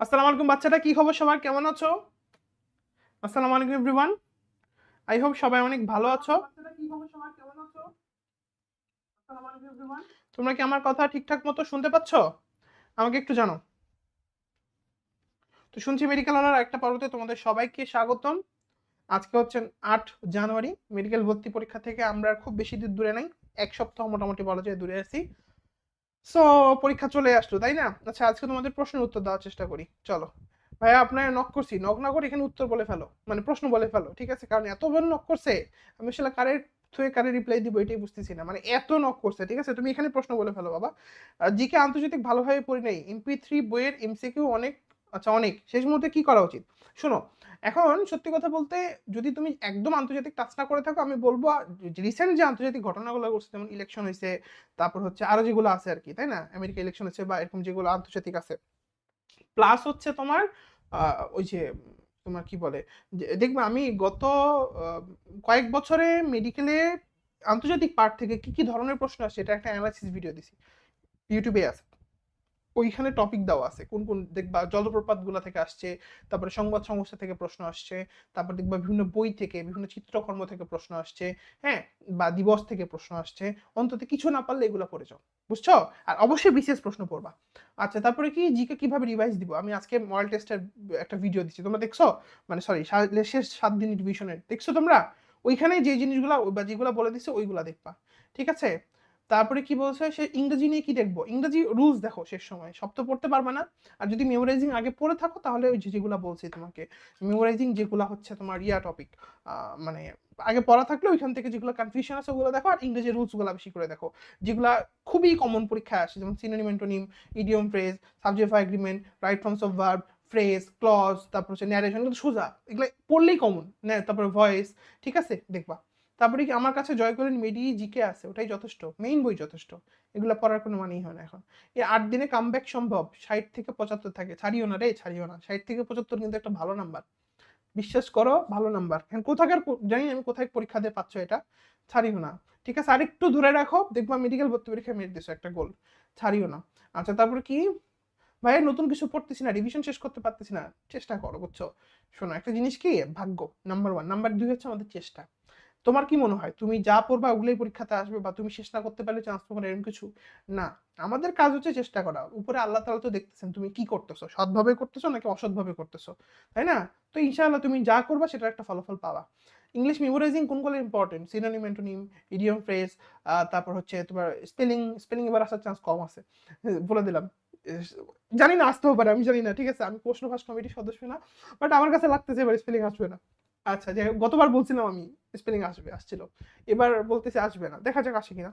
আসসালামু আলাইকুম বাচ্চাটা কি খবর সবার? কেমন আছো? আসসালামু আলাইকুম এভরিওয়ান আই হোপ সবাই অনেক ভালো আছো। তোমরা কি আমার কথা ঠিকঠাক মতো শুনতে পাচ্ছ? আমাকে একটু জানো তো শুনছি মেডিকেল হলার একটা পর্বতে তোমাদের সবাইকে স্বাগতম। আজকে হচ্ছে আট জানুয়ারি। মেডিকেল ভর্তি পরীক্ষা থেকে আমরা খুব বেশি দূর দূরে নাই। এক সপ্তাহ মোটামুটি বলা যায় দূরে আছি। সো পরীক্ষা চলে আসলো, তাই না? আচ্ছা আজকে তোমাদের প্রশ্নের উত্তর দেওয়ার চেষ্টা করি। চলো। ভাইয়া, আপনার নক করছি। নক না করে এখানে উত্তর বলে ফেলো। মানে প্রশ্ন বলে ফেলো, ঠিক আছে? কারণ এতবার নক করছে, আমি আসলে কারের থুয়ে কারে রিপ্লাই দিব এটাই বুঝতেছি না। মানে এত নক করছে, ঠিক আছে? তুমি এখানে প্রশ্ন বলে ফেলো, বাবা। জিকে আন্তর্জাতিক ভালোভাবে পড়ি নাই। এমপি থ্রি বইয়ের এমসিকিউ অনেক আচ্ছা অনেক। শেষ মুহূর্তে কি করা উচিত? শোনো এখন সত্যি কথা বলতে যদি তুমি একদম আন্তর্জাতিক টাচ না করে থাকো, আমি বলব রিসেন্ট যে আন্তর্জাতিক ঘটনাগুলো ঘটছে, যেমন ইলেকশন হয়েছে, তারপর হচ্ছে আরও যেগুলো আছে আর কি, তাই না? আমেরিকা ইলেকশন হচ্ছে বা এরকম যেগুলো আন্তর্জাতিক আছে। প্লাস হচ্ছে তোমার ওই যে তোমার কি বলে দেখবে আমি গত কয়েক বছরে মেডিকেলে আন্তর্জাতিক পার্ট থেকে কি কি ধরনের প্রশ্ন আসছে এটা একটা অ্যানালাইসিস ভিডিও দিছি। ইউটিউবে আছে। ওইখানে টপিক দেওয়া আছে। কোন কোন দেখবা জলপ্রপাতগুলো থেকে আসছে, তারপরে সংবাদ সংস্থা থেকে প্রশ্ন আসছে, তারপর দেখবা বিভিন্ন বই থেকে, বিভিন্ন চিত্রকর্ম থেকে প্রশ্ন আসছে হ্যাঁ? বা দিবস থেকে প্রশ্ন আসছে, অন্তত কিছু না পারলে এগুলো পড়ে যাও, বুঝছ? আর অবশ্যই বিশেষ প্রশ্ন পড়বা। আচ্ছা তারপরে কি জিকে কীভাবে রিভাইজ দিব? আমি আজকে মডেল টেস্টের একটা ভিডিও দিচ্ছি, তোমরা দেখছ? মানে সরি শেষ সাত দিন রিভিশনের দেখছ তোমরা? ওইখানে যে জিনিসগুলো, বা যেগুলো বলে দিচ্ছে ওইগুলা দেখবা, ঠিক আছে? তারপরে কি বলছে? সে ইংরেজি নিয়ে কি দেখব? ইংরেজি রুলস দেখো শেষ সময়। সব তো পড়তে পারবে না। আর যদি মেমোরাইজিং আগে পড়ে থাকো, তাহলে ওই যেগুলো বলছি তোমাকে মেমোরাইজিং যেগুলো হচ্ছে তোমার ইয়া টপিক মানে আগে পড়া থাকলে ওইখান থেকে যেগুলো কনফিউশন আছে ওগুলো দেখো, আর ইংরেজি রুলসগুলো বেশি করে দেখো। যেগুলো খুবই কমন পরীক্ষায় আসে, যেমন synonym idiom phrase subject of agreement right forms of verb phrase clause তারপর হচ্ছে ন্যারেশন সোজা। এগুলো পড়লেই কমন তারপরে ভয়েস ঠিক আছে? দেখবা। তারপরে কি আমার কাছে জয় করেন মেডি জিকে আছে, ওটাই যথেষ্ট মেইন বই যথেষ্ট, এগুলো পড়ার কোনো মানেই হয় না এখন। এ আট দিনে কামব্যাক সম্ভব, ষাট থেকে পঁচাত্তর থাকে, ছাড়িও না রে, ছাড়িও না, ষাট থেকে পঁচাত্তর কিন্তু একটা ভালো নাম্বার বিশ্বাস করো, ভালো নাম্বার এখন কোথাকার জানি আমি কোথায় পরীক্ষা দিয়ে পাচ্ছ এটা, ছাড়িও না। ঠিক আছে, আরেকটু ধরে রাখো, দেখবা মেডিকেল ভর্তি পরীক্ষায় মেরে দিছো, একটা গোল ছাড়িও না। আচ্ছা তারপরে কি? ভাই নতুন কিছু পড়তেছি না রিভিশন শেষ করতে পারতেছি না, চেষ্টা করো, বুঝছ? শোনো, একটা জিনিস কি? ভাগ্য নাম্বার ওয়ান নাম্বার দুই হচ্ছে আমাদের চেষ্টা। তোমার কি মনে হয়? তুমি যা পড়বা ওগুলোই পরীক্ষাতে আসবে বা তুমি শেষ না করতে পারলে চান্স পাবে এরকম কিছু? না, আমাদের কাজ হচ্ছে চেষ্টা করা। উপরে আল্লাহ তাআলা তো দেখতেছেন, তুমি কি করতেছো? সৎভাবে করতেছো নাকি অসৎভাবে করতেছো? তাই না? তো ইনশাআল্লাহ তুমি যা করবা সেটার একটা ফলাফল পাবা। ইংলিশ মেমোরাইজিং কোনগুলো important synonym antonym idiom phrase তারপর হচ্ছে তোমার স্পেলিং স্পেলিং এবার আসার চান্স কম আছে। বলে দিলাম। জানি না, আসতেও পারে, আমি জানি না, ঠিক আছে? আমি প্রশ্ন ফাঁস কমিটির সদস্য না বাট আমার কাছে লাগতেছে এবার স্পেলিং আসবে না। আচ্ছা যে গতবার বলছিলাম আমি স্পেলিং আসবে, আসছিল। এবার বলতেছে আসবে না, দেখা যাক আসে কিনা।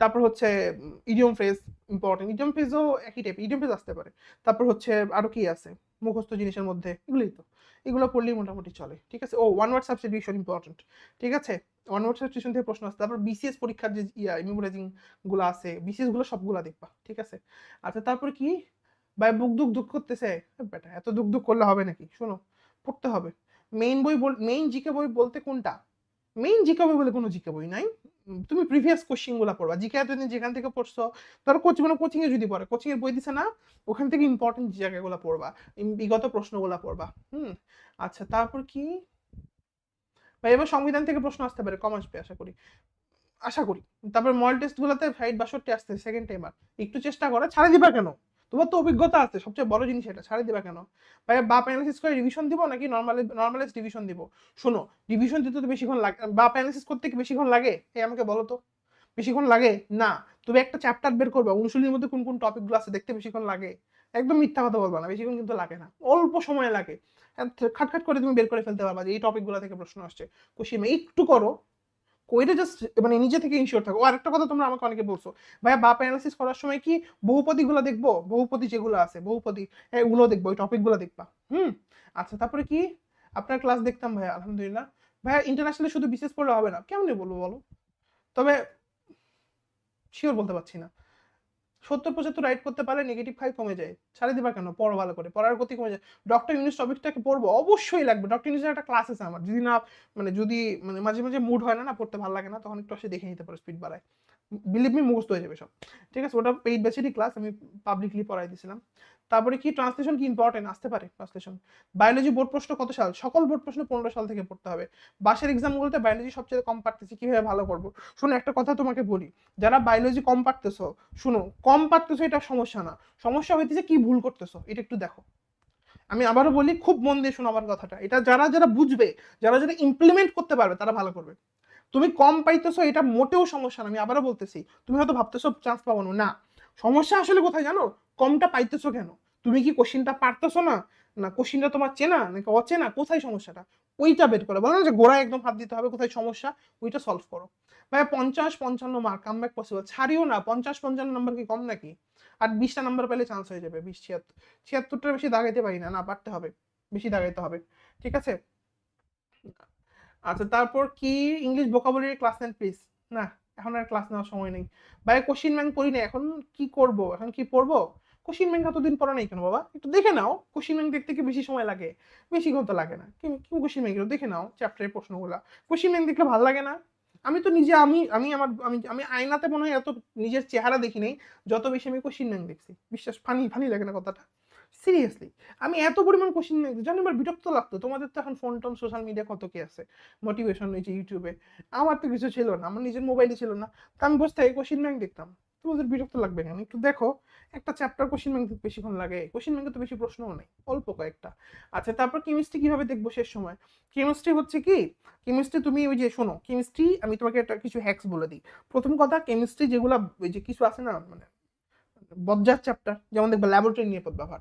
তারপর হচ্ছে ইডিয়ম ফ্রেজ ইম্পর্টেন্ট ইডিয়ম ফ্রেজও একই টাইপ ইডিয়ম ফ্রেজ আসতে পারে। তারপর হচ্ছে আরও কি আছে? মুখস্থ জিনিসের মধ্যে, এগুলোই তো। এগুলো পড়লেই মোটামুটি চলে, ঠিক আছে? ও ওয়ান ওয়ার্ড সাবস্টিটিউশন ইম্পর্টেন্ট ঠিক আছে? ওয়ান ওয়ার্ড সাবস্টিটিউশন থেকে প্রশ্ন আসছে। তারপর বিসিএস পরীক্ষার যে, ইয়া মেমোরাইজিংগুলো আছে বিসিএসগুলো সবগুলা দেখবা, ঠিক আছে? আচ্ছা তারপর কি? ভাই বুক দুক দুঃখ করতেছে বেটা, এত দুঃখ দুঃখ করলে হবে নাকি? শোনো, পড়তে হবে। মেইন বই মেইন জিকে বই বলতে কোনটা? মেইন জিকে বই বলে কোনো জিকে বই নাই। তুমি প্রিভিয়াস কোশ্চিনগুলা পড়বা। জিকে এতদিন যেখান থেকে পড়ছো, ধরো কোচিং কোনো কোচিং এ যদি পড়ে কোচিং এর বই দিছে না, ওখান থেকে ইম্পর্টেন্ট জায়গাগুলো পড়বা বিগত প্রশ্নগুলা পড়বা, হুম? আচ্ছা তারপর কি? ভাই, এবার সংবিধান থেকে প্রশ্ন আসতে পারে, কম আসবে, আশা করি। আশা করি। তারপর মল টেস্ট গুলোতে ফাইট বাষট্টি আসতে সেকেন্ড টাইমার একটু চেষ্টা করো, ছাড়ে দিবা কেন? তোমার তো অভিজ্ঞতা আছে, সবচেয়ে বড় জিনিস এটা, ছাড়ে দিবা কেন? ভাই, বাপ অ্যানালিসিস করে রিভিশন দিব নাকি নর্মাল নর্মালাইজ রিভিশন দিব? শোনো রিভিশন দিতে তো বেশিক্ষণ লাগে, বাপ অ্যানালিসিস করতে কি বেশিক্ষণ লাগে? এই আমাকে বলো তো, বেশিক্ষণ লাগে? না, তুমি একটা চ্যাপ্টার বের করবে, অনুশীলনের মধ্যে কোন কোন টপিকগুলো আছে দেখতে বেশিক্ষণ লাগে। একদম মিথ্যা কথা বলবা না, বেশিক্ষণ কিন্তু লাগে না, অল্প সময় লাগে। খাটখাট করে তুমি বের করে ফেলতে পারবা যে এই টপিকগুলো থেকে প্রশ্ন আসছে। কোশ্চিন একটু করো কইরে জাস্ট মানে নিজে থেকে ইনশিওর থাকো। আর আরেকটা কথা তোমরা আমাকে অনেকে বলছো, ভাইয়া, বাপ অ্যানালিসিস করার সময় কি বহুপদী গুলো দেখব? বহুপদী যেগুলো আছে, বহুপদী এগুলো ওগুলো দেখব, ওই টপিকগুলো দেখবা। হুম? আচ্ছা তারপরে কি? আপনার ক্লাস দেখতাম ভাইয়া, আলহামদুলিল্লাহ। ভাইয়া ইন্টারন্যাশনালে শুধু বিশেষ পড়লে হবে না। কেমনে বলব বলো? তবে শিওর বলতে পারছি না। সত্তর পঁচাত্তর রাইট করতে পারলে নেগেটিভ ফাইভ কমে যায়। ছাড়ে দিবা কেন? পড়ো ভালো করে, পড়ার গতি কমে যায়। ডক্টর ইউনিস টপিকটাকে পড়ব, অবশ্যই লাগবে। ডক্টর ইউনিসের একটা ক্লাস আছে আমার। যদি না মানে যদি মানে মাঝে মাঝে মুড হয় না না পড়তে ভালো লাগে না, তখন একটু আসে দেখে নিতে পারো স্পিড বাড়ায়। বিলিভ মি মুখস্থ হয়ে যাবে সব। ঠিক আছে? ওটা পেইড ব্যাচেরই ক্লাস আমি পাবলিকলি পড়াই দিয়েছিলাম। তারপরে কি ট্রান্সলেশন কি ইম্পর্টেন্ট আসতে পারে ট্রান্সলেশন বায়োলজি বোর্ড প্রশ্ন কত সাল? সকল বোর্ড প্রশ্ন পনেরো সাল থেকে পড়তে হবে। বাসের এক্সামগুলোতে বায়োলজি সবচেয়ে কম পারতেছি, কীভাবে ভালো করব? শোনো, একটা কথা তোমাকে বলি। যারা বায়োলজি কম পারতেছো, শুনো, কম পারতেছো এটা সমস্যা না। সমস্যা হইতেছে কি ভুল করতেছো, এটা একটু দেখো। আমি আবারও বলি, খুব মন দিয়ে শোনো আমার কথাটা। এটা যারা যারা বুঝবে, যারা যারা ইমপ্লিমেন্ট করতে পারবে, তারা ভালো করবে। তুমি কম পাইতেছো, এটা মোটেও সমস্যা না। আমি আবারও বলতেছি, তুমি হয়তো ভাবতেছো চান্স পাবো না। না সমস্যা আসলে কোথায় জানো? কমটা পাইতেছো কেন? তুমি কি কোশ্চিনটা পারতেছো না? না কোশ্চিনটা তোমার চেনা? নাকি অচেনা? কোথায় সমস্যাটা? ওইটা বের করো। বলো না যে গোড়ায় একদম হাত দিতে হবে, কোথায় সমস্যা? ওইটা সলভ করো। ভাই পঞ্চাশ পঞ্চান্ন মার্ক কাম ব্যাক পসিবল ছাড়িও না, পঞ্চাশ পঞ্চান্ন নাম্বার কি কম নাকি? আর বিশটা নাম্বার পেলে চান্স হয়ে যাবে, বিশ ছিয়াত্তর। ছিয়াত্তরটা বেশি দাগাইতে পারি না না পারতে হবে। বেশি দাগাইতে হবে। ঠিক আছে? আচ্ছা তারপর কি ইংলিশ ভোকাবুলারি ক্লাস নেন প্লিজ না। এখন আর ক্লাস নেওয়ার সময় নেই। ভাই কোশ্চিন ব্যাংক পড়ি না এখন কি করব? এখন কি পড়ব? কোশ্চিন ব্যাংক এতদিন পড়া নেই কেন বাবা? একটু দেখে নাও কোশ্চিন ব্যাংক দেখতে কি বেশি সময় লাগে? বেশি তো লাগে না। কি কোশ্চিন ব্যাংক দেখে নাও চ্যাপ্টারের প্রশ্নগুলো। কোশ্চিন ব্যাংক দেখলে ভালো লাগে না? আমি তো নিজে, আমি আমি আমার, আমি আমি আয়নাতে মনে হয় এত নিজের চেহারা দেখি নেই, যত বেশি আমি কোশ্চিন ব্যাংক দেখছি। বিশ্বাস ফানি ফানি লাগে না কথাটা। সিরিয়াসলি আমি এত পরিমাণ কোশ্চিন ব্যাংক জানি আমার বিরক্ত লাগতো। তোমাদের তো এখন ফোন টোন সোশ্যাল মিডিয়া কত কি আছে? মোটিভেশন হয়েছে ইউটিউবে আমার তো কিছু ছিল না, আমার নিজের মোবাইলে ছিল না। তো আমি বসে থেকে কোশ্চিন ব্যাংক দেখতাম। তোমাদের বিরক্ত লাগবে কেন? একটু দেখো, একটা চ্যাপ্টার কোশ্চিন ব্যাংক বেশিক্ষণ লাগে। কোশ্চিন ব্যাংকে তো বেশি প্রশ্নও নেই, অল্প কয়েকটা। আচ্ছা তারপর কেমিস্ট্রি কীভাবে দেখব শেষ সময়? কেমিস্ট্রি হচ্ছে কি কেমিস্ট্রি তুমি ওই যে শোনো কেমিস্ট্রি আমি তোমাকে একটা কিছু হ্যাক্স বলে দিই। প্রথম কথা কেমিস্ট্রি যেগুলো, ওই যে কিছু আছে না মানে বজ্জার চ্যাপ্টার যেমন দেখবে ল্যাবরেটরি নিয়ে ব্যবহার।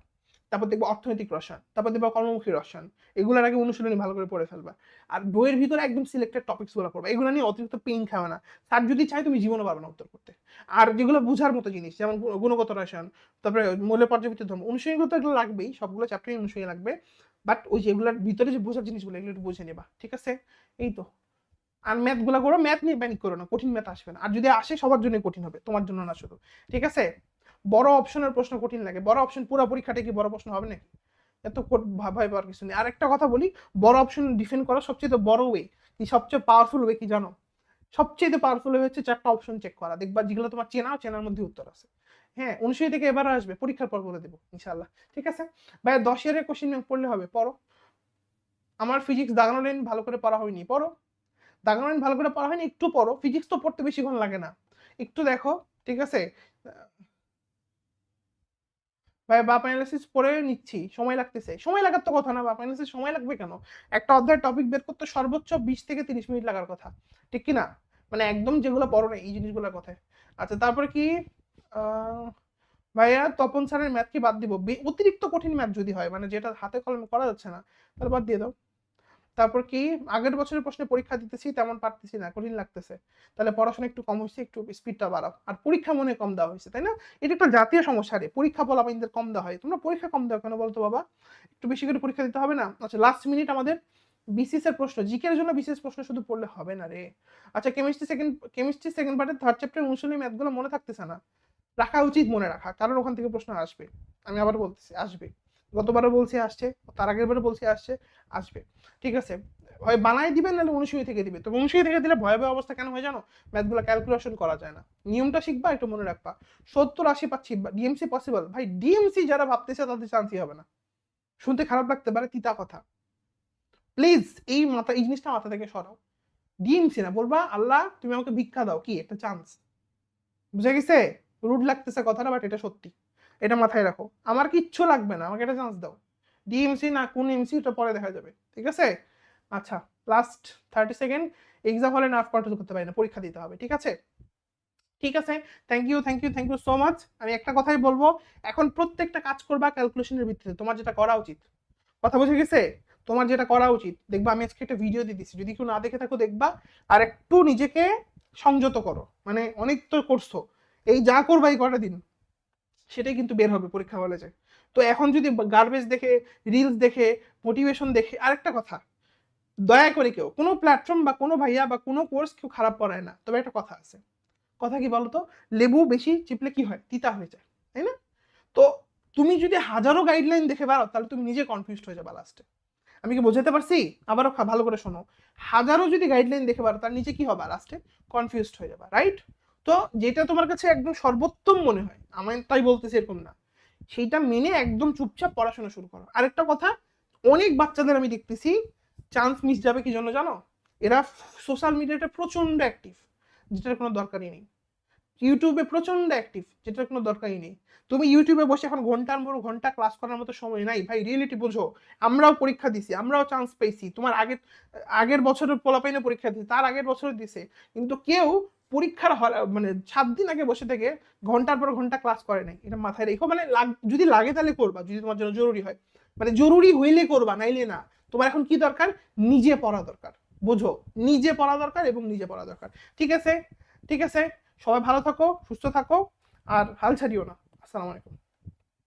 তারপর দেখব অর্থনৈতিক রসায়ন, তারপর দেখব কর্মমুখী রসায়ন। এগুলোর আগে অনুশীলনী ভালো করে পড়ে ফেলবা। আর বইয়ের ভিতরে একদম সিলেক্টেড টপিকসগুলো করবে এগুলো নিয়ে অতিরিক্ত পেন খাওয়া না। স্যার যদি চাই তুমি জীবনও পারবে না উত্তর করতে। আর যেগুলো বোঝার মতো জিনিস, যেমন গুণগত রসায়ন, তারপরে মূল্য পর্যাবৃত্ত ধর্ম অনুশীলনীগুলো তো এগুলো লাগবেই, সবগুলো চ্যাপ্টারই অনুশীলনী লাগবে। বাট ওই যেগুলোর ভিতরে যে বোঝার জিনিসগুলো, এগুলো একটু বুঝে নেবা, ঠিক আছে? এই তো। আর ম্যাথগুলা করো ম্যাথ নিয়ে প্যানিক করো না, কঠিন ম্যাথ আসবে না। আর যদি আসে, সবার জন্য কঠিন হবে, তোমার জন্য না শুধু, ঠিক আছে? বড় অপশনের প্রশ্ন কঠিন লাগে। বড় অপশন পুরো পরীক্ষাটা কি বড় প্রশ্ন হবে না এত ভয় পাওয়ার কিছু নেই। আর একটা কথা বলি, বড় অপশন ডিফেন্ড করার সবচেয়ে বড় ওয়ে কি সবচেয়ে পাওয়ারফুল ওয়ে কি জানো? সবচেয়ে পাওয়ারফুল ওয়ে হচ্ছে চারটা অপশন চেক করা। দেখবা যেগুলো তোমার চেনা, চেনার মধ্যে উত্তর আছে। হ্যাঁ অনুশীলনী থেকে এবার আসবে, পরীক্ষার পর বলে দেবো ইনশাল্লাহ ঠিক আছে? ভাই, দশ ইয়ারের কোশ্চেন পড়লে হবে, পড়ো। আমার ফিজিক্স দাগানো লাইন ভালো করে পড়া হয়নি, পড়ো। দাগানো লাইন ভালো করে পড়া হয়নি, একটু পড়ো। ফিজিক্স তো পড়তে বেশিক্ষণ লাগে না। একটু দেখো, ঠিক আছে? ভাই বাপ অ্যানালিসিস পরে নিচ্ছি, সময় লাগতেছে। সময় লাগার তো কথা না, বাপ অ্যানালিসিস সময় লাগবে কেন? একটা অধ্যায় টপিক বের করতে সর্বোচ্চ বিশ থেকে তিরিশ মিনিট লাগার কথা। ঠিক কি না? মানে একদম যেগুলো পড়ো না এই জিনিসগুলোর কথা আচ্ছা তারপরে কি? ভাইয়া, তপন স্যারের ম্যাথ কি বাদ দিব? অতিরিক্ত কঠিন ম্যাথ যদি হয় মানে যেটা হাতে কলমে করা যাচ্ছে না, তাহলে বাদ দিয়ে দাও। তারপর কি, আগের বছরের প্রশ্নে পরীক্ষা দিতেছি, তেমন পারতেছি না, কঠিন লাগতেছে। তাহলে পড়াশোনা একটু কম হয়েছে একটু স্পিডটা বাড়াও। আর পরীক্ষা মনে কম দেওয়া হয়েছে তাই না? এটা একটা জাতীয় সমস্যা রে, পরীক্ষা বলা আমাদের কম দেওয়া হয়। তোমরা পরীক্ষা কম দাও কেন বলতো বাবা? একটু বেশি করে পরীক্ষা দিতে হবে না? আচ্ছা লাস্ট মিনিট আমাদের বিসিএস এর প্রশ্ন জিকের জন্য বিসিএস প্রশ্ন শুধু পড়লে হবে না রে। আচ্ছা কেমিস্ট্রি সেকেন্ড কেমিস্ট্রি সেকেন্ড পার্টের থার্ড চ্যাপ্টার অনুশীলনী ম্যাথগুলো মনে থাকতেছে না। রাখা উচিত মনে রাখা, কারণ ওখান থেকে প্রশ্ন আসবে। আমি আবার বলতেছি, আসবে। গতবারও বলছি আসছে, তার আগের বারে বলছি আসছে, আসবে। ঠিক আছে? হয় বানাই দিবেন নাহলে অনুশীলনী থেকে দিবে। তো অনুশীলনী থেকে দিলে ভয়াবহ অবস্থা কেন হয় জানো? ম্যাথগুলো ক্যালকুলেশন করা যায় না। নিয়মটা শিখবা, একটু মনে রাখবা। সত্তর, আশি পাচ্ছি ডিএমসি পসিবল ভাই ডিএমসি যারা ভাবতেছে তাদের চান্সই হবে না। শুনতে খারাপ লাগতে পারে, তিতা কথা। প্লিজ এই মাথা, এই জিনিসটা মাথা থেকে সরাও। ডিএমসি না, বলবা, আল্লাহ, তুমি আমাকে ভিক্ষা দাও। কি? একটা চান্স বুঝে গেছে? রুড লাগতেছে কথাটা বাট এটা সত্যি। এটা মাথায় রাখো। আমার কিচ্ছু লাগবে না, আমাকে এটা চান্স দাও। ডিএমসি না কোন এমসি ওটা পরে দেখা যাবে, ঠিক আছে? আচ্ছা লাস্ট থার্টি সেকেন্ড এক্সাম হলে নার্ভ কন্ট্রোল করতে পারি না, পরীক্ষা দিতে হবে, ঠিক আছে? ঠিক আছে? Thank you thank you thank you so much আমি একটা কথাই বলব, এখন প্রত্যেকটা কাজ করবা ক্যালকুলেশনের ভিত্তিতে, তোমার যেটা করা উচিত। কথা বুঝে গেছে? তোমার যেটা করা উচিত, দেখবা আমি আজকে একটা ভিডিও দিয়ে দিচ্ছি যদি কেউ না দেখে থাকো, দেখবা, আর একটু নিজেকে সংযত করো। মানে অনেক তো করছ, এই যা করবা এই কটা দিন। সেটাই কিন্তু বের হবে পরীক্ষা হলে যে। তো এখন যদি গার্বেজ দেখে রিলস দেখে মোটিভেশন দেখে, আরেকটা কথা, দয়া করে কেউ, কোনো প্ল্যাটফর্ম বা কোনো ভাইয়া বা কোনো কোর্স কেউ খারাপ পড়ায় না। তবে একটা কথা আছে। কথা কি বলতো? লেবু বেশি চিপলে কি হয়? তিতা হয়ে যায়, তাই না? তো তুমি যদি হাজারো গাইডলাইন দেখে বেড়াও, তাহলে তুমি নিজে কনফিউজড হয়ে যাবে লাস্টে আমি কি বোঝাতে পারছি? আবারও ভালো করে শোনো। হাজারো যদি গাইডলাইন দেখে পারো তার নিচে কি হবে লাস্টে কনফিউজড হয়ে যাবে রাইট তো যেটা তোমার কাছে একদম সর্বোত্তম মনে হয় আমি তাই বলতেছি এরকম না। সেইটা মেনে একদম চুপচাপ পড়াশোনা শুরু করো। আরেকটা কথা, অনেক বাচ্চাদের আমি দেখতেছি চান্স মিস যাবে কি জন্য জানো? এরা সোশ্যাল মিডিয়াতে প্রচণ্ড অ্যাক্টিভ যেটার কোনো দরকারই নেই। ইউটিউবে প্রচণ্ড অ্যাক্টিভ যেটার কোনো দরকারই নেই। তুমি ইউটিউবে বসে এখন ঘণ্টার পর ঘণ্টা ক্লাস করার মতো সময় নাই। ভাই রিয়েলিটি বোঝো, আমরাও পরীক্ষা দিছি, আমরাও চান্স পেয়েছি। তোমার আগের আগের বছরের পোলাপাইনে পরীক্ষা দিছে, তার আগের বছর দিছে। কিন্তু কেউ পরীক্ষার মানে সাত দিন আগে বসে থেকে ঘণ্টার পর ঘণ্টা ক্লাস করে নাই। এটা মাথায় রেখো। মানে যদি লাগে তাহলে করবা, যদি তোমার জন্য জরুরি হয়। মানে জরুরি হইলে করবা, নাইলে না। তোমার এখন কি দরকার? নিজে পড়া দরকার। বোঝো, নিজে পড়া দরকার এবং নিজে পড়া দরকার। ঠিক আছে? ঠিক আছে? সবাই ভালো থাকো, সুস্থ থাকো, আর হাল ছাড়িও না। আসসালামু আলাইকুম।